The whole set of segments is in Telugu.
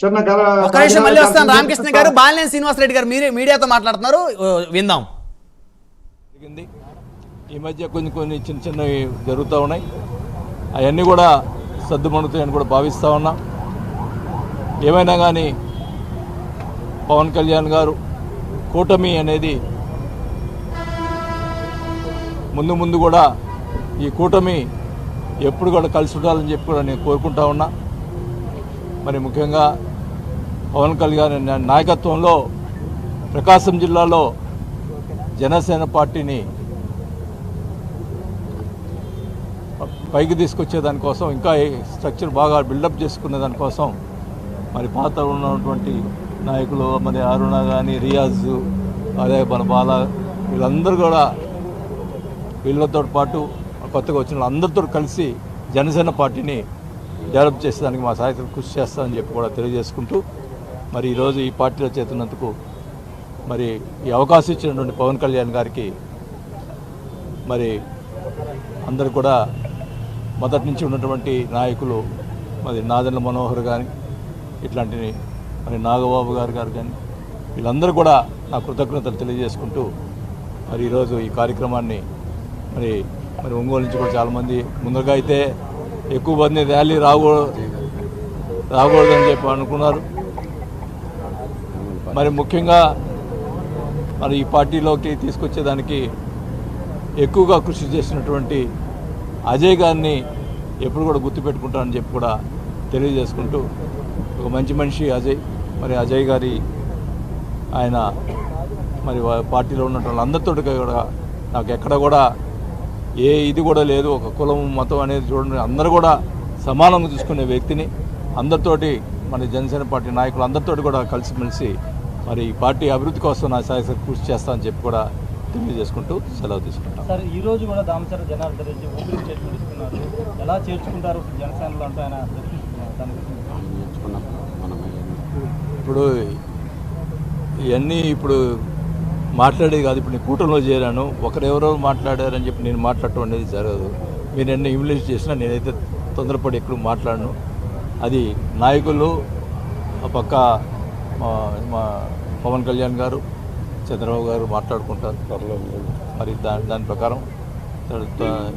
చిన్న ఒక నిమిషం మళ్ళీ వస్తాను. రామకృష్ణ గారు బాలినేని శ్రీనివాసరెడ్డి గారు మీరే మీడియాతో మాట్లాడుతున్నారు. విందాం. జరిగింది. ఈ మధ్య కొన్ని కొన్ని చిన్న చిన్నవి జరుగుతూ ఉన్నాయి. అవన్నీ కూడా సర్దుమణుతాయని కూడా భావిస్తూ ఉన్నా. ఏమైనా కానీ పవన్ కళ్యాణ్ గారు కూటమి అనేది ముందు ముందు కూడా ఈ కూటమి ఎప్పుడు కూడా కలిసి ఉండాలని చెప్పి కూడా నేను కోరుకుంటా ఉన్నా. మరి ముఖ్యంగా పవన్ కళ్యాణ్ నాయకత్వంలో ప్రకాశం జిల్లాలో జనసేన పార్టీని పైకి తీసుకొచ్చే దానికోసం ఇంకా స్ట్రక్చర్ బాగా బిల్డప్ చేసుకునే దానికోసం మరి పాత ఉన్నటువంటి నాయకులు మరి అరుణ కానీ రియాజ్ అదే మన బాల వీళ్ళందరూ కూడా వీళ్ళతో పాటు కొత్తగా వచ్చిన వాళ్ళందరితో కలిసి జనసేన పార్టీని డెవలప్ చేసేదానికి మా సాయకులు కృషి చేస్తామని చెప్పి కూడా తెలియజేసుకుంటూ మరి ఈరోజు ఈ పార్టీలో చేతున్నందుకు మరి ఈ అవకాశం ఇచ్చినటువంటి పవన్ కళ్యాణ్ గారికి మరి అందరు కూడా మొదటి నుంచి ఉన్నటువంటి నాయకులు మరి నాదెండ్ల మనోహర్ కానీ ఇట్లాంటి మరి నాగబాబు గారు గారు కానీ వీళ్ళందరూ కూడా నా కృతజ్ఞతలు తెలియజేసుకుంటూ మరి ఈరోజు ఈ కార్యక్రమాన్ని మరి మరి ఒంగోలు నుంచి కూడా చాలామంది ముందుగా అయితే ఎక్కువ మంది ర్యాలీ రాకూడదు రాకూడదని చెప్పి అనుకున్నారు. మరి ముఖ్యంగా మరి ఈ పార్టీలోకి తీసుకొచ్చేదానికి ఎక్కువగా కృషి చేసినటువంటి అజయ్ గారిని ఎప్పుడు కూడా గుర్తుపెట్టుకుంటానని చెప్పి కూడా తెలియజేసుకుంటూ ఒక మంచి మనిషి అజయ్. మరి అజయ్ గారి ఆయన మరి పార్టీలో ఉన్నటువంటి అందరితో కూడా నాకు ఎక్కడ కూడా ఏ ఇది కూడా లేదు. ఒక కులం మతం అనేది చూడండి అందరూ కూడా సమానంగా చూసుకునే వ్యక్తిని అందరితోటి మన జనసేన పార్టీ నాయకులు అందరితోటి కూడా కలిసిమెలిసి మరి ఈ పార్టీ అభివృద్ధి కోసం నా సాయసరి కృషి చేస్తానని చెప్పి కూడా తెలియజేసుకుంటూ సెలవు తీసుకుంటాం. సార్ ఈ రోజు కూడా దామచర జనార్దన్ రెడ్డి ఊపిరి స్టేట్మెంట్ ఇస్తున్నారు ఎలా చేర్చుకుంటారు జనసేనలో అంటూ ఆయన ఇప్పుడు ఇవన్నీ ఇప్పుడు మాట్లాడేది కాదు. ఇప్పుడు నేను కూటమిలో చేరాను. ఒకరెవరో మాట్లాడారని చెప్పి నేను మాట్లాడటం అనేది జరగదు. మీరు ఎన్ని ఇంగ్లీష్ చేసినా నేనైతే తొందరపడి ఎక్కడ మాట్లాడను. అది నాయకులు ఆ పక్క మా పవన్ కళ్యాణ్ గారు చంద్రబాబు గారు మాట్లాడుకుంటారు. త్వరలో మరి దాని దాని ప్రకారం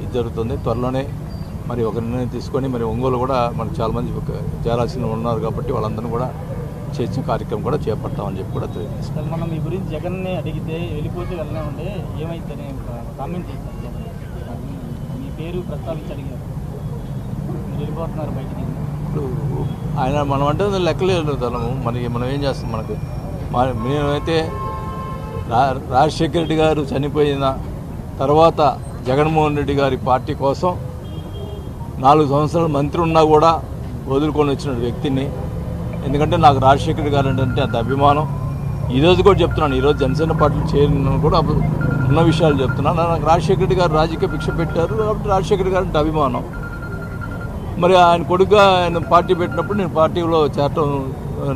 ఇది జరుగుతుంది. త్వరలోనే మరి ఒక నిర్ణయం తీసుకొని మరి ఒంగోలు కూడా మనకు చాలామంది చేరాల్సిన ఉన్నారు కాబట్టి వాళ్ళందరినీ కూడా చేర్చే కార్యక్రమం కూడా చేపడతామని చెప్పి కూడా తెలియజేస్తాం మనం మీ గురించి జగన్ని అడిగితే వెళ్ళిపోతే వెళ్ళనే ఉండే ఏమైందని కామెంట్ చేశారు మీ పేరు ప్రస్తావించి అడిగారు. వెళ్ళిపోతున్నారు బయటికి. ఇప్పుడు ఆయన మనం అంటే లెక్కలేదు తనము మనకి మనం ఏం చేస్తాం మనకు? మన మేమైతే రా రాజశేఖర రెడ్డి గారు చనిపోయిన తర్వాత జగన్మోహన్ రెడ్డి గారి పార్టీ కోసం నాలుగు సంవత్సరాలు మంత్రి ఉన్నా కూడా వదులుకొని వచ్చిన వ్యక్తిని ఎందుకంటే నాకు రాజశేఖర్ గారు ఏంటంటే అంత అభిమానం. ఈరోజు కూడా చెప్తున్నాను ఈరోజు జనసేన పార్టీలు చేరిన కూడా ఉన్న విషయాలు చెప్తున్నాను. నాకు రాజశేఖర గారు రాజకీయ భిక్ష పెట్టారు కాబట్టి రాజశేఖర్ గారు అంటే అభిమానం. మరి ఆయన కొడుకుగా ఆయన పార్టీ పెట్టినప్పుడు నేను పార్టీలో చేరటం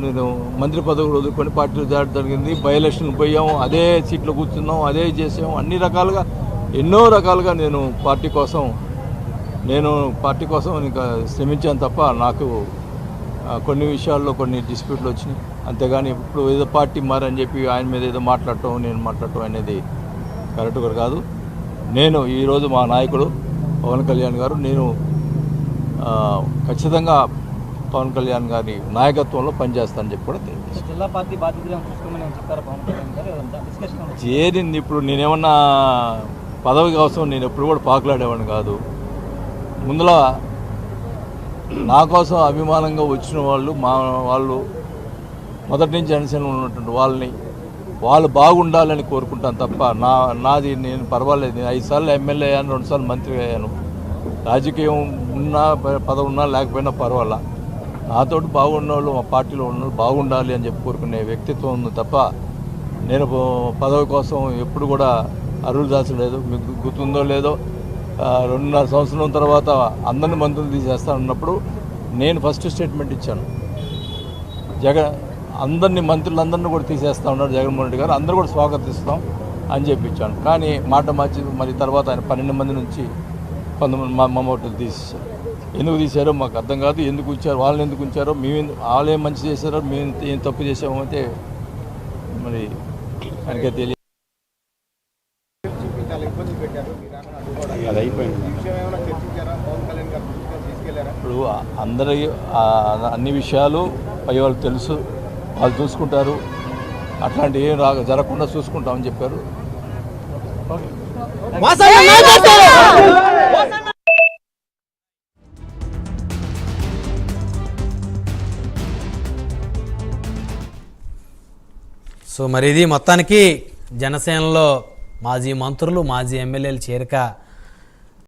నేను మంత్రి పదవులు వదులుకొని పార్టీలో చేరడం జరిగింది. బై ఎలక్షన్కి పోయాం అదే సీట్లో కూర్చున్నాం అదే చేసాము. అన్ని రకాలుగా ఎన్నో రకాలుగా నేను పార్టీ కోసం నేను పార్టీ కోసం ఇంకా శ్రమించాను తప్ప నాకు కొన్ని విషయాల్లో కొన్ని డిస్ప్యూట్లు వచ్చినాయి. అంతేగాని ఇప్పుడు ఏదో పార్టీ మారని చెప్పి ఆయన మీద ఏదో మాట్లాడటం నేను మాట్లాడటం అనేది కరెక్ట్ కూడా కాదు. నేను ఈరోజు మా నాయకుడు పవన్ కళ్యాణ్ గారు నేను ఖచ్చితంగా పవన్ కళ్యాణ్ గారి నాయకత్వంలో పనిచేస్తానని చెప్పి కూడా తెలియదు చేరింది ఇప్పుడు నేనేమన్నా పదవి కోసం నేను ఎప్పుడు కూడా పాకులాడేవాడిని కాదు. ముందుల నా కోసం అభిమానంగా వచ్చిన వాళ్ళు మా వాళ్ళు మొదటి నుంచి జనసేన ఉన్నటువంటి వాళ్ళని వాళ్ళు బాగుండాలని కోరుకుంటాను తప్ప నా నాది నేను పర్వాలేదు. నేను ఐదు సార్లు ఎమ్మెల్యే అయ్యాను రెండు సార్లు మంత్రి అయ్యాను. రాజకీయం ఉన్నా పదవి ఉన్నా లేకపోయినా పర్వాలా. నాతోటి బాగున్న వాళ్ళు మా పార్టీలో ఉన్న వాళ్ళు బాగుండాలి అని చెప్పి కోరుకునే వ్యక్తిత్వం ఉంది తప్ప నేను పదవి కోసం ఎప్పుడు కూడా అరువులు దాచలేదు మీకు గుర్తుందో లేదో రెండున్నర సంవత్సరం తర్వాత అందరిని మంత్రులు తీసేస్తానన్నప్పుడు నేను ఫస్ట్ స్టేట్మెంట్ ఇచ్చాను. జగన్ అందరినీ మంత్రులందరినీ కూడా తీసేస్తా ఉన్నారు జగన్మోహన్ రెడ్డి గారు. అందరూ కూడా స్వాగతిస్తాం అని చెప్పించాను. కానీ మాట మార్చి మరి తర్వాత ఆయన పన్నెండు మంది నుంచి కొంతమంది మా మమ్మోట్లు తీసేసారు ఎందుకు తీశారో మాకు అర్థం కాదు. ఎందుకు ఉంచారు? వాళ్ళని ఎందుకు ఉంచారో? మేము వాళ్ళు ఏం మంచి చేశారో? మేము ఏం తప్పు చేసామో అయితే మరి ఆయనకే తెలియదు. అది అయిపోయింది. ఇప్పుడు అందరి అన్ని విషయాలు పై వాళ్ళు తెలుసు వాళ్ళు చూసుకుంటారు. అట్లాంటి ఏం రా జరగకుండా చూసుకుంటామని చెప్పారు. సో మరి ఇది మొత్తానికి జనసేనలో మాజీ మంత్రులు మాజీ ఎమ్మెల్యేలు చేరిక